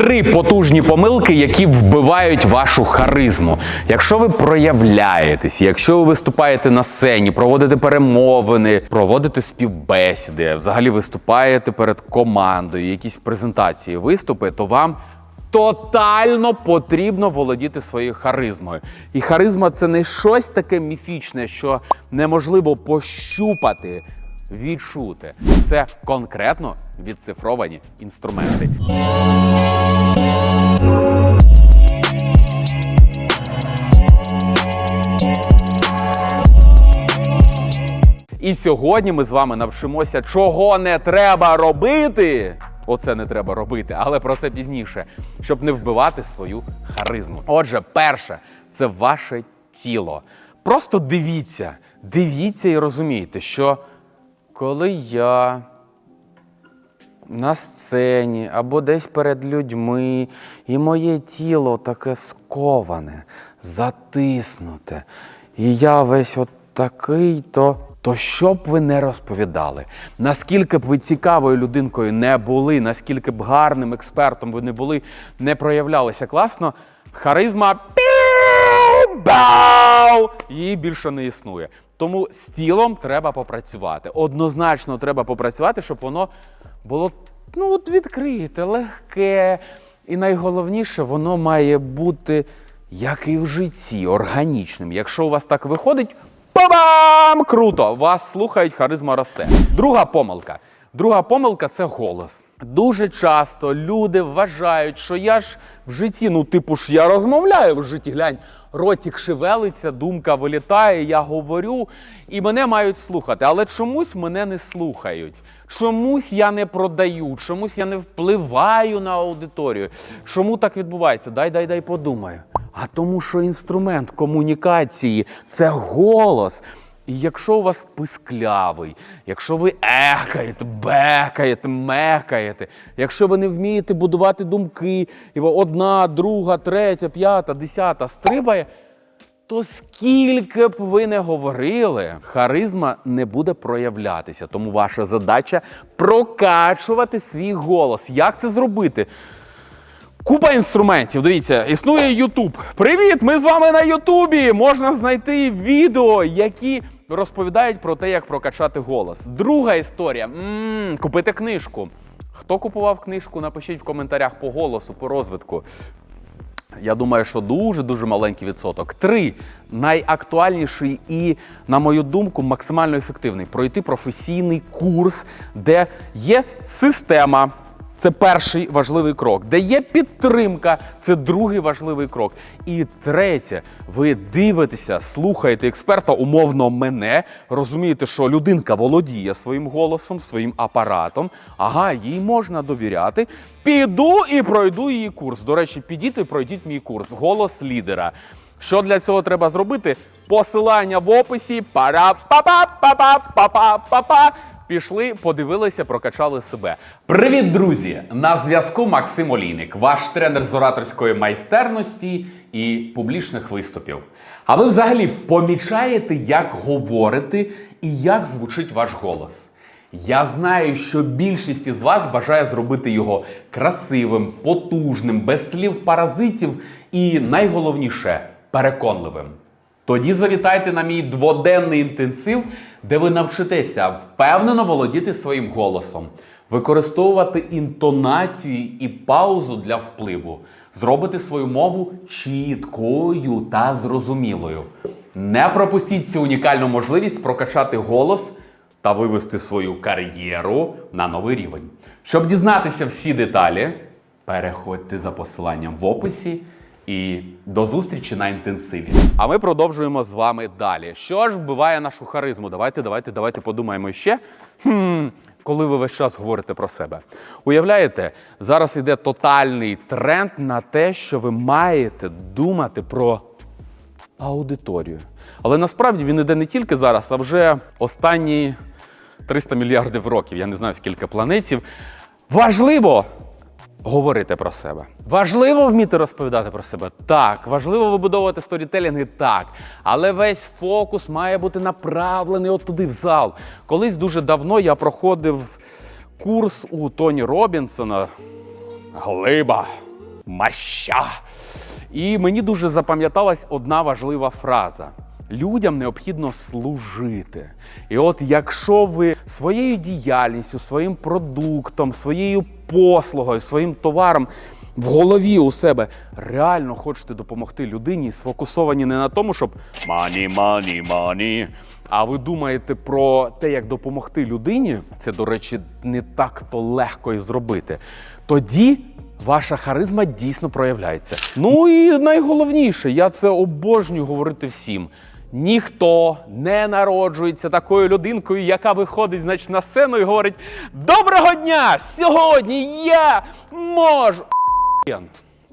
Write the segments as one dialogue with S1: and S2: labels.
S1: Три потужні помилки, які вбивають вашу харизму. Якщо ви проявляєтесь, якщо ви виступаєте на сцені, проводите перемовини, проводите співбесіди, взагалі виступаєте перед командою, якісь презентації, виступи, то вам тотально потрібно володіти своєю харизмою. І харизма це не щось таке міфічне, що неможливо пощупати. Відчути це конкретно відцифровані інструменти. І сьогодні ми з вами навчимося, чого не треба робити. Оце не треба робити, але про це пізніше, щоб не вбивати свою харизму. Отже, перше, це ваше тіло. Просто дивіться, дивіться і розумійте, що коли я на сцені або десь перед людьми, і моє тіло таке сковане, затиснуте, і я весь от такий, то, то що б ви не розповідали, наскільки б ви цікавою людинкою не були, наскільки б гарним експертом ви не були, не проявлялися класно, харизма бау, її більше не існує. Тому з тілом треба попрацювати. Однозначно треба попрацювати, щоб воно було ну, от відкрите, легке. І найголовніше, воно має бути, як і в житті, органічним. Якщо у вас так виходить, па-бам! Круто! Вас слухають, харизма росте. Друга помилка. Друга помилка це голос. Дуже часто люди вважають, що я ж в житті, ну, типу ж я розмовляю в житті. Глянь, ротик шевелиться, думка вилітає, я говорю, і мене мають слухати. Але чомусь мене не слухають. Чомусь я не продаю, чомусь я не впливаю на аудиторію. Чому так відбувається? Дай, дай, дай подумаю. А тому, що інструмент комунікації це голос. І якщо у вас писклявий, якщо ви ехаєте, бекаєте, мекаєте, якщо ви не вмієте будувати думки, і одна, друга, третя, п'ята, десята стрибає, то скільки б ви не говорили, харизма не буде проявлятися. Тому ваша задача прокачувати свій голос. Як це зробити? Купа інструментів. Дивіться, існує YouTube. Привіт! Ми з вами на Ютубі. Можна знайти відео, які розповідають про те, як прокачати голос. Друга історія. м купити книжку. Хто купував книжку? Напишіть в коментарях по голосу, по розвитку. Я думаю, що дуже дуже маленький відсоток. Три найактуальніший і, на мою думку, максимально ефективний пройти професійний курс, де є система. Це перший важливий крок, де є підтримка, це другий важливий крок. І третє, ви дивитеся, слухаєте експерта, умовно мене, розумієте, що людинка володіє своїм голосом, своїм апаратом. Ага, їй можна довіряти. Піду і пройду її курс. До речі, підіть і пройдіть мій курс Голос лідера. Що для цього треба зробити? Посилання в описі. Пара-па-па-па-па-па-па-па. Пішли, подивилися, прокачали себе. Привіт, друзі! На зв'язку Максим Олійник, ваш тренер з ораторської майстерності і публічних виступів. А ви взагалі помічаєте, як говорите і як звучить ваш голос? Я знаю, що більшість із вас бажає зробити його красивим, потужним, без слів паразитів і найголовніше переконливим. Тоді завітайте на мій дводенний інтенсив, де ви навчитеся впевнено володіти своїм голосом, використовувати інтонацію і паузу для впливу, зробити свою мову чіткою та зрозумілою. Не пропустіть цю унікальну можливість прокачати голос та вивести свою кар'єру на новий рівень. Щоб дізнатися всі деталі, переходьте за посиланням в описі. І до зустрічі на інтенсиві. А ми продовжуємо з вами далі. Що ж вбиває нашу харизму? Давайте, давайте, давайте подумаємо ще. Хм, коли ви весь час говорите про себе. Уявляєте, зараз іде тотальний тренд на те, що ви маєте думати про аудиторію. Але насправді він іде не тільки зараз, а вже останні 300 мільярдів років. Я не знаю скільки планетів. Важливо говорити про себе. Важливо вміти розповідати про себе. Так, важливо вибудовувати сторітелінги, так. Але весь фокус має бути направлений от туди в зал. Колись дуже давно я проходив курс у Тоні Робінсона. Глиба. маща. І мені дуже запам'яталась одна важлива фраза. Людям необхідно служити. І от якщо ви своєю діяльністю, своїм продуктом, своєю послугою, своїм товаром в голові у себе реально хочете допомогти людині сфокусовані не на тому, щоб мані, мані, мані. А ви думаєте про те, як допомогти людині, це, до речі, не так то легко і зробити. Тоді ваша харизма дійсно проявляється. Ну і найголовніше, я це обожнюю говорити всім. Ніхто не народжується такою людинкою, яка виходить значить, на сцену і говорить: Доброго дня! Сьогодні я можу.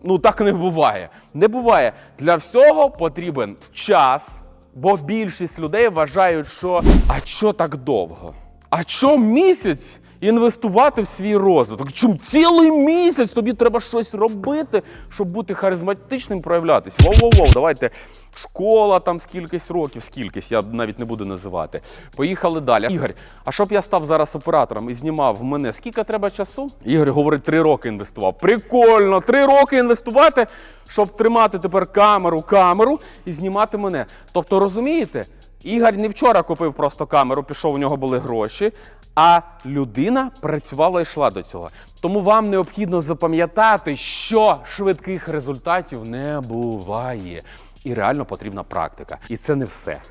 S1: Ну так не буває. Не буває. Для всього потрібен час, бо більшість людей вважають, що а що так довго? А що місяць інвестувати в свій розвиток? Чому цілий місяць тобі треба щось робити, щоб бути харизматичним, проявлятись? Воу-воу-воу, давайте. Школа там скількись років, скількись, я навіть не буду називати. Поїхали далі. Ігор, а щоб я став зараз оператором і знімав мене, скільки треба часу? Ігор говорить, три роки інвестував. Прикольно, три роки інвестувати, щоб тримати тепер камеру, камеру і знімати мене. Тобто, розумієте, Ігор не вчора купив просто камеру, пішов, у нього були гроші. А людина працювала і йшла до цього. Тому вам необхідно запам'ятати, що швидких результатів не буває. І реально потрібна практика. І це не все.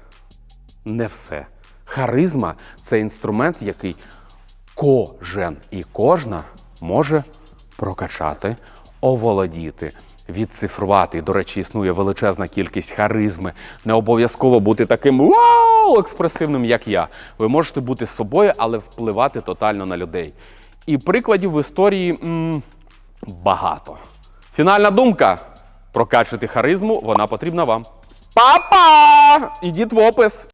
S1: Не все. Харизма це інструмент, який кожен і кожна може прокачати, оволодіти, відцифрувати. До речі, існує величезна кількість харизми. Не обов'язково бути таким вау експресивним, як я. Ви можете бути собою, але впливати тотально на людей. І прикладів в історії м, багато. Фінальна думка: прокачати харизму, вона потрібна вам. Па-па! Ідіть в опис.